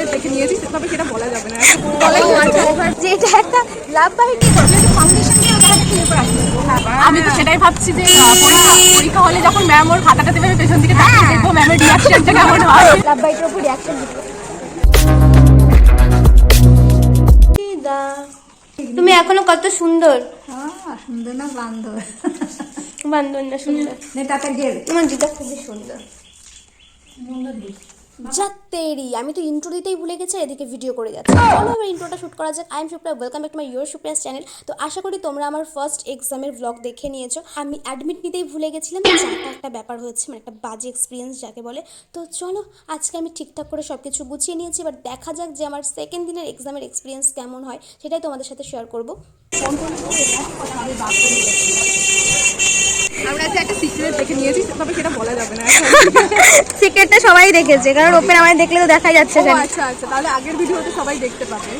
Secret দেখে নিয়েছি তবে সেটা বলা যাবে না। যে একটা লাভ বাহিনী ফাউন্ডেশন দিয়ে ওটা একটা ক্লিয়ার করে আসবে আমি তো সেটাই ভাবছি যে পরীক্ষা পরীক্ষা হলে যখন ম্যাম ওর খাতাটা দেবে পেছন দিকে দেখব ম্যামের রিয়াকশনটা কেমন হয়। লাভ বাহিনীর উপর রিয়াকশন তুমি এখনও কত সুন্দর। সুন্দর না বান্ধব বান্ধব না সুন্দর। তোমার দিদা খুবই সুন্দর। যাত্তেরি আমি তো ইন্ট্রো দিতেই ভুলে গেছি এদিকে ভিডিও করে যাচ্ছি। চলো আমার ইন্ট্রোটা শুট করা যাক। I am Supriya welcome back to my your Supriya's channel তো আশা করি তোমরা আমার ফার্স্ট এক্সামের ব্লগ দেখে নিয়েছো। আমি অ্যাডমিট নিতেই ভুলে গেছিলাম একটা ব্যাপার হয়েছে মানে একটা বাজে এক্সপিরিয়েন্স যাকে বলে। তো চলো আজকে আমি ঠিকঠাক করে সব কিছু গুছিয়ে নিয়েছি এবার দেখা যাক যে আমার সেকেন্ড দিনের এক্সামের এক্সপিরিয়েন্স কেমন হয় সেটাই তোমাদের সাথে শেয়ার করব। আমরা যে সিক্রেটটা সবাই দেখেছে কারণ ওপেন আমায় দেখলে তো দেখা যাচ্ছে আচ্ছা, আচ্ছা তাহলে আগের ভিডিওতে সবাই দেখতে পাবে।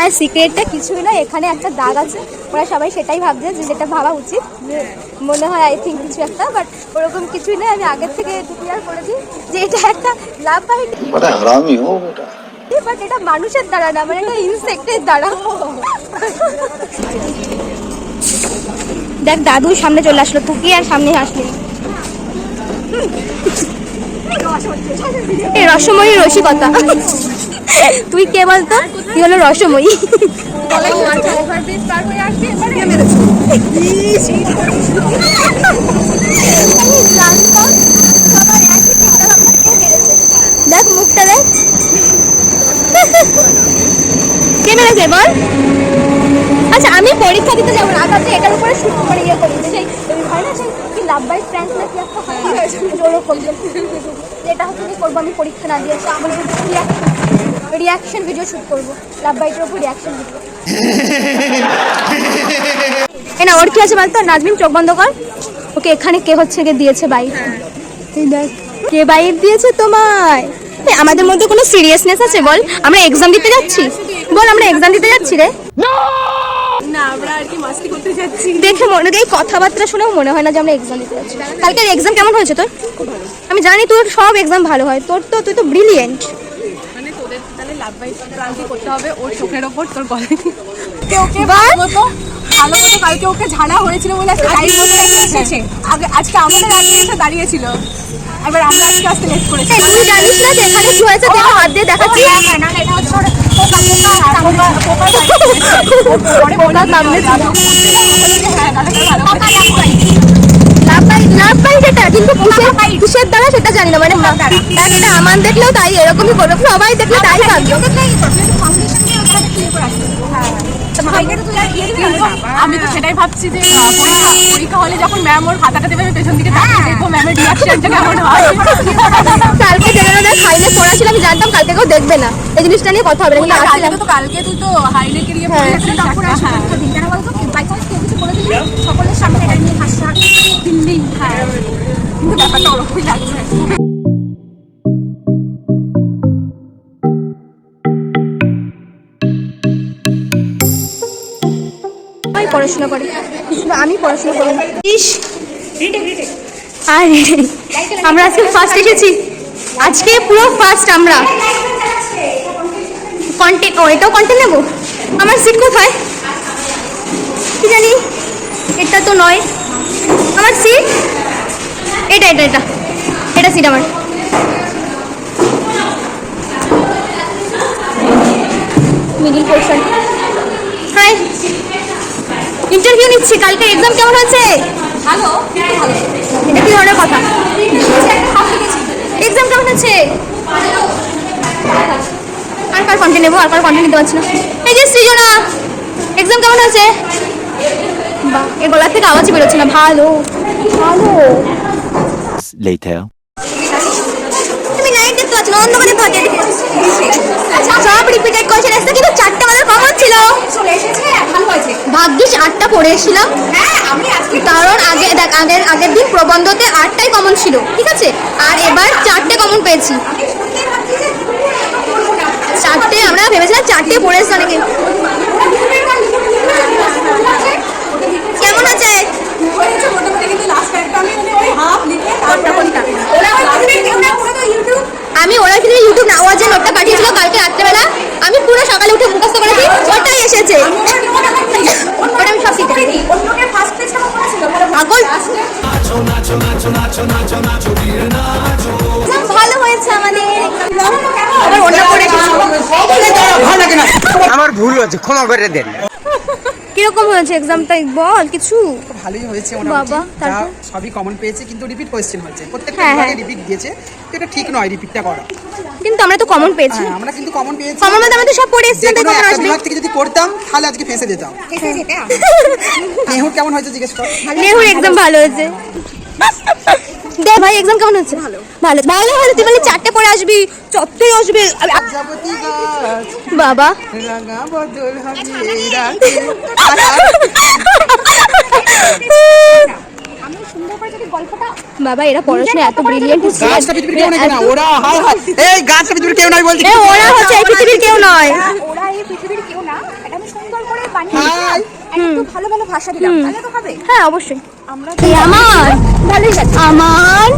আর সিক্রেটটা কিছুই না এখানে একটা দাগ আছে ওরা সবাই সেটাই ভাবছে যে যেটা ভাবা উচিত। মনে হয় আই থিঙ্ক কিছু একটা বাট ওরকম কিছুই না আমি আগের থেকে ডিক্লেয়ার করেছি যে এটা একটা লাভ বাই বাট এটা। মানুষের দ্বারা না মানে এটা ইনসেক্টের দ্বারা। দেখ দাদু সামনে চলে আসলো, তুই আর সামনে আসলি এই রসময়ী রসিকতা। তুই কে বলতো? তুই হলো রসময়ী। দেখ মুখটা দেখ। কে মেরেছে বল? আচ্ছা আমি পরীক্ষা দিতে যাব না। আগে এটার উপরে শুট করে ইয়ে করি যে সেই হয় না সেই কি লাভ বাই ফ্রেন্ড না কি একটা ওরকম যে হচ্ছে কি করব আমি পরীক্ষা না দিয়ে আমার রিয়াকশন ভিডিও শুট করব। লাভ বাইটের উপর রিয়াকশন ভিডিও না ওর কি আছে বলতো? নাজমিন চোখ বন্ধ কর। ওকে এখানে কে হচ্ছে কে দিয়েছে বাইক এই দেখ কে বাইক দিয়েছে তোমায়? আমাদের মধ্যে কোনো সিরিয়াসনেস আছে? বল আমরা এক্সাম দিতে যাচ্ছি। বল আমরা এক্সাম দিতে যাচ্ছি রে। না আমরা আর কি মাস্তি করতে যাচ্ছি। দেখে মনে এই কথাবার্তা শুনেও মনে হয় না যে আমরা এক্সাম দিতে যাচ্ছি। কালকের এক্সাম কেমন হয়েছে তোর? আমি জানি তোর সব এক্সাম ভালো হয় তোর তো তুই তো ব্রিলিয়েন্ট মানে তোদের তাহলে লাভ বাই ক্রান্তি করতে হবে ওর চোখের ওপর তোর গলায় ওকে ওকে মতো ভালো মতো কালকে ওকে ঝাড়া হয়েছিল বলে আজকে লাইভ মতো এসেছে। আগে আজকে আমাদের আগে এসে দাঁড়িয়েছিল। এবার আমরা আজকে আসতে লেট করেছি। তুই জানিস না যে এখানে কি হয়েছে? দেখো হাত দিয়ে দেখাচ্ছি। না না এটা হচ্ছে হ্যাঁ কিসের দ্বারা সেটা জানি মানে আমার দেখলেও তাই এরকমই করবে সবাই দেখলে তাই ভাববে আমি তো সেটাই ভাবছি যে পরীক্ষা হলে যখন ম্যাম ওর খাতাটা দেবে আমি পেছন দিকে তাকিয়ে দেখব ম্যামের রিয়াকশনটা কেমন হয়। কালকে ওদের ফাইলে পড়া ছিল আমি জানতাম কালকে কেউ দেখবে না। এই জিনিসটা নিয়ে কথা হবে না কালকে তো কালকে তুই তো হাইলেকে নিয়ে হ্যাঁ। তারপরে সকলের সামনে এটা নিয়ে হাসা হ্যাঁ। কিন্তু ব্যাপারটা ওরকমই লাগছে। আমি পড়াশোনা করে। শুধু আমি পড়াশোনা করি ইস! আর আমরা আজকে ফার্স্ট এসেছি। আজকে পুরো ফার্স্ট আমরা। কন্টেন্ট ও এটাও কন্টেন্ট নেব? আমার সিট কোথায়? কি জানি? এটা তো নয়। আমার সিট এটা এটা এটা। এটা সিট আমার। মিডিল পোর্শন হাই ইন্টারভিউ নিচ্ছি কালকে এক্সাম কেমন হয়েছে? ভালো এটা কি ধরনের কথা। এক্সাম কেমন হয়েছে? আর কার কন্টেন্ট নেব? আর কার কন্টেন্ট নিতে পারছি না। এই যে সৃজনা এক্সাম কেমন হয়েছে? বাহ এর গলার থেকে আওয়াজই বেরোচ্ছে না। ভালো ভালো। Later. তুমি নাইন দেখতে পাচ্ছ না অন্য কথা দেখতে পাচ্ছি আচ্ছা সব রিপিটেড কোয়েশ্চেন এসেছে কিন্তু চারটে আমাদের কমন ছিল চলে এসেছে ভালো হয়েছে ভাগ্যিস আটটা পড়ে এসেছিলাম হ্যাঁ কারণ আগে দেখ আগের আগের দিন প্রবন্ধতে আটটাই কমন ছিল ঠিক আছে? আর এবার চারটে কমন পেয়েছি। চারটে আমরা ভেবেছিলাম চারটে পড়ে এসেছে অনেকে। কেমন আছে? আমি ওরা কিন্তু ইউটিউব। না ওরা যে নোটটা পাঠিয়েছিল কালকে রাত্রেবেলা আমি পুরো সকালে উঠে মুখস্থ করেছি ওটাই এসেছে। ওটা আমি সব শিখে পাগল? ভালো হয়েছে আমাদের। আমার ভুল হয়েছে ক্ষমা করে দেন। কীরকম হয়েছে এক্সামটা বল কিছু। ভালোই হয়েছে বাবা, তারপর? সবই কমন পেয়েছে কিন্তু রিপিট কোশ্চেন হয়েছে। প্রত্যেকটা হ্যাঁ, বিভাগে হ্যাঁ। রিপিট দিয়েছে তো এটা ঠিক নয় রিপিটটা করা। কিন্তু আমরা তো কমন পেয়েছি। হ্যাঁ আমরা কিন্তু কমন পেয়েছি। কমন মধ্যে আমরা তো সব পড়ে এসেছিলাম যে তাই কমন একটা আসবে? বিভাগ থেকে যদি পড়তাম তাহলে আজকে ফেঁসে যেতাম। মেহুর কেমন হয়েছে জিজ্ঞেস কর। নেহুর এক্সাম ভালো হয়েছে। দে ভাই এক্সাম কেমন হচ্ছে? ভালো। ভালো ভালো তুই বলে চারটে পরে আসবি চত্বরে আসবি। বাবা। বাবা এরা পড়াশোনা এত ব্রিলিয়েন্ট গাছটা পৃথিবীর কেউ নাই না ওরা এই গাছটা পৃথিবীর কেউ নাই বলছি। ওরা হচ্ছে এই পৃথিবীর কেউ নয়। ওরা এই পৃথিবীর কেউ না। আমি সুন্দর করে বানিয়ে একটু ভালো ভালো ভাষা দিলাম। তাহলে তো হবে। হ্যাঁ অবশ্যই। আমরা আমার ভালোই গেছে আমার?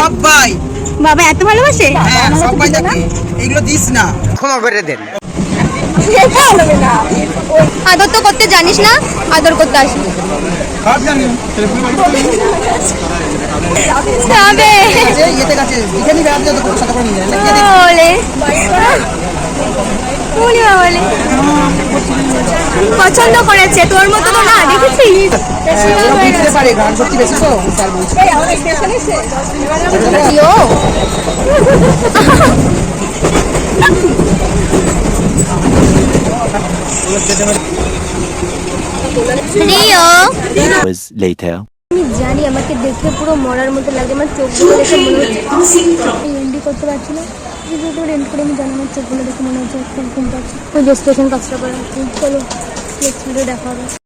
সবাই বাবা এত ভালোবাসে? হ্যাঁ সবাই দেখে এগুলো দিস না। ক্ষমা করে দেন। আদর তো করতে জানিস না আদর করতে আসিস। কাছে সাথে করে নিয়ে বলে বলে পছন্দ করেছে তোর মতো তো না দেখেছিস বুঝতে পারে গান সত্যি বেশি তো স্যার বলছে Was later. জানি আমাকে দেখে পুরো মরার মতো লাগে আমার চোখগুলো দেখে মনে হচ্ছে এন্ডি করতে পারছি না। ভিডিওটা এন্ড করে আমি জানি আমার চোখগুলো দেখে মনে হচ্ছে একদম ঘুম পাচ্ছি। ওই যে স্টেশন কাজটা করে চলো নেক্সট ভিডিও দেখা হবে।